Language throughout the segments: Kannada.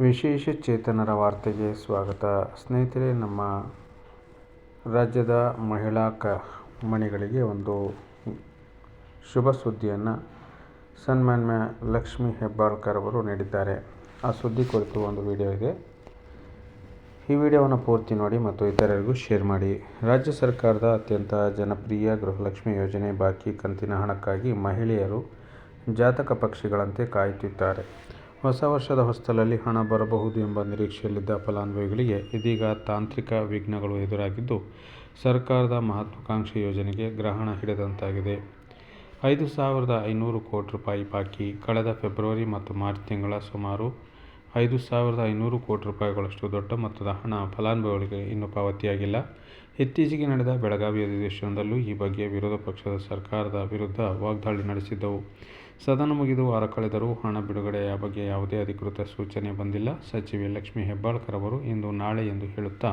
ವಿಶೇಷ ಚೇತನರ ವಾರ್ತೆಗೆ ಸ್ವಾಗತ. ಸ್ನೇಹಿತರೆ, ನಮ್ಮ ರಾಜ್ಯದ ಮಹಿಳಾ ಕ ಮಣಿಗಳಿಗೆ ಒಂದು ಶುಭ ಸುದ್ದಿಯನ್ನು ಸನ್ಮಾನ್ಯ ಲಕ್ಷ್ಮೀ ಹೆಬ್ಬಾಳ್ಕರ್ ಅವರು ನೀಡಿದ್ದಾರೆ. ಆ ಸುದ್ದಿ ಕುರಿತು ಒಂದು ವಿಡಿಯೋ ಇದೆ. ಈ ವಿಡಿಯೋವನ್ನು ಪೂರ್ತಿ ನೋಡಿ ಮತ್ತು ಇತರರಿಗೂ ಶೇರ್ ಮಾಡಿ. ರಾಜ್ಯ ಸರ್ಕಾರದ ಅತ್ಯಂತ ಜನಪ್ರಿಯ ಗೃಹಲಕ್ಷ್ಮಿ ಯೋಜನೆ ಬಾಕಿ ಕಂತಿನ ಹಣಕ್ಕಾಗಿ ಮಹಿಳೆಯರು ಜಾತಕ ಪಕ್ಷಿಗಳಂತೆ ಕಾಯುತ್ತಿದ್ದಾರೆ. ಹೊಸ ವರ್ಷದ ಹೊಸ್ತಲಲ್ಲಿ ಹಣ ಬರಬಹುದು ಎಂಬ ನಿರೀಕ್ಷೆಯಲ್ಲಿದ್ದ ಫಲಾನುಭವಿಗಳಿಗೆ ಇದೀಗ ತಾಂತ್ರಿಕ ವಿಘ್ನಗಳು ಎದುರಾಗಿದ್ದು, ಸರ್ಕಾರದ ಮಹತ್ವಾಕಾಂಕ್ಷಿ ಯೋಜನೆಗೆ ಗ್ರಹಣ ಹಿಡಿದಂತಾಗಿದೆ. ಐದು ಸಾವಿರದ ಐನೂರು ಕೋಟಿ ರೂಪಾಯಿ ಬಾಕಿ. ಕಳೆದ ಫೆಬ್ರವರಿ ಮತ್ತು ಮಾರ್ಚ್ ತಿಂಗಳ ಸುಮಾರು ಐದು ಸಾವಿರದ ಐನೂರು ಕೋಟಿ ರೂಪಾಯಿಗಳಷ್ಟು ದೊಡ್ಡ ಮೊತ್ತದ ಹಣ ಫಲಾನುಭವಿಗಳಿಗೆ ಇನ್ನೂ ಪಾವತಿಯಾಗಿಲ್ಲ. ಇತ್ತೀಚೆಗೆ ನಡೆದ ಬೆಳಗಾವಿ ಅಧಿವೇಶನದಲ್ಲೂ ಈ ಬಗ್ಗೆ ವಿರೋಧ ಪಕ್ಷದ ಸರ್ಕಾರದ ವಿರುದ್ಧ ವಾಗ್ದಾಳಿ ನಡೆಸಿದ್ದವು. ಸದನ ಮುಗಿದು ವಾರ ಕಳೆದರೂ ಹಣ ಬಿಡುಗಡೆಯ ಬಗ್ಗೆ ಯಾವುದೇ ಅಧಿಕೃತ ಸೂಚನೆ ಬಂದಿಲ್ಲ. ಸಚಿವೆ ಲಕ್ಷ್ಮೀ ಹೆಬ್ಬಾಳ್ಕರ್ ಅವರು ಇಂದು ನಾಳೆ ಎಂದು ಹೇಳುತ್ತಾ,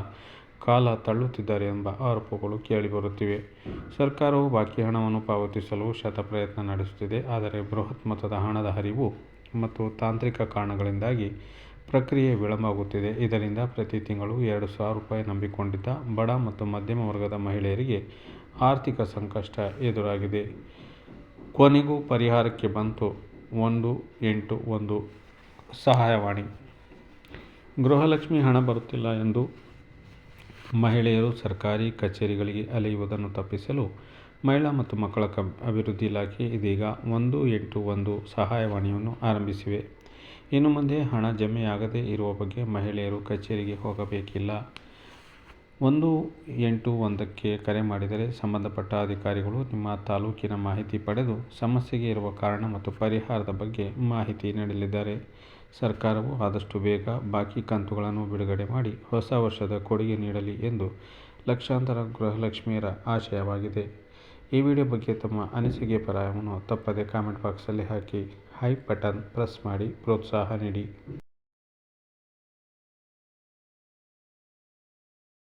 ಕಾಲ ತಳ್ಳುತ್ತಿದ್ದಾರೆ ಎಂಬ ಆರೋಪಗಳು ಕೇಳಿಬರುತ್ತಿವೆ ಸರ್ಕಾರವು ಬಾಕಿ ಹಣವನ್ನು ಪಾವತಿಸಲು ಶತಪ್ರಯತ್ನ ನಡೆಸುತ್ತಿದೆ. ಆದರೆ ಬೃಹತ್ ಮೊತ್ತದ ಹಣದ ಹರಿವು ಮತ್ತು ತಾಂತ್ರಿಕ ಕಾರಣಗಳಿಂದಾಗಿ ಪ್ರಕ್ರಿಯೆ ವಿಳಂಬವಾಗುತ್ತಿದೆ. ಇದರಿಂದ ಪ್ರತಿ ತಿಂಗಳು ಎರಡು ಸಾವಿರ ರೂಪಾಯಿ ನಂಬಿಕೊಂಡಿದ್ದ ಬಡ ಮತ್ತು ಮಧ್ಯಮ ವರ್ಗದ ಮಹಿಳೆಯರಿಗೆ ಆರ್ಥಿಕ ಸಂಕಷ್ಟ ಎದುರಾಗಿದೆ. ಕೊನೆಗೂ ಪರಿಹಾರಕ್ಕೆ ಬಂತು ಒಂದು ಎಂಟು ಒಂದು ಸಹಾಯವಾಣಿ. ಗೃಹಲಕ್ಷ್ಮಿ ಹಣ ಬರುತ್ತಿಲ್ಲ ಎಂದು ಮಹಿಳೆಯರು ಸರ್ಕಾರಿ ಕಚೇರಿಗಳಿಗೆ ಅಲೆಯುವುದನ್ನು ತಪ್ಪಿಸಲು ಮಹಿಳಾ ಮತ್ತು ಮಕ್ಕಳ ಕ ಅಭಿವೃದ್ಧಿ ಇಲಾಖೆ ಇದೀಗ ಒಂದು ಎಂಟು ಒಂದು ಸಹಾಯವಾಣಿಯನ್ನು ಆರಂಭಿಸಿವೆ. ಇನ್ನು ಮುಂದೆ ಹಣ ಜಮೆಯಾಗದೇ ಇರುವ ಬಗ್ಗೆ ಮಹಿಳೆಯರು ಕಚೇರಿಗೆ ಹೋಗಬೇಕಿಲ್ಲ. ಒಂದು ಎಂಟು ಒಂದಕ್ಕೆ ಕರೆ ಮಾಡಿದರೆ ಸಂಬಂಧಪಟ್ಟ ಅಧಿಕಾರಿಗಳು ನಿಮ್ಮ ತಾಲೂಕಿನ ಮಾಹಿತಿ ಪಡೆದು ಸಮಸ್ಯೆಗೆ ಇರುವ ಕಾರಣ ಮತ್ತು ಪರಿಹಾರದ ಬಗ್ಗೆ ಮಾಹಿತಿ ನೀಡಲಿದ್ದಾರೆ. ಸರ್ಕಾರವು ಆದಷ್ಟು ಬೇಗ ಬಾಕಿ ಕಂತುಗಳನ್ನು ಬಿಡುಗಡೆ ಮಾಡಿ ಹೊಸ ವರ್ಷದ ಕೊಡುಗೆ ನೀಡಲಿ ಎಂದು ಲಕ್ಷಾಂತರ ಗೃಹಲಕ್ಷ್ಮಿಯರ ಆಶಯವಾಗಿದೆ. ಈ ವಿಡಿಯೋ ಬಗ್ಗೆ ತಮ್ಮ ಅನಿಸಿಕೆ ಪರಾಯವನ್ನು ತಪ್ಪದೆ ಕಾಮೆಂಟ್ ಬಾಕ್ಸಲ್ಲಿ ಹಾಕಿ, ಹೈ ಬಟನ್ ಪ್ರೆಸ್ ಮಾಡಿ, ಪ್ರೋತ್ಸಾಹ ನೀಡಿ.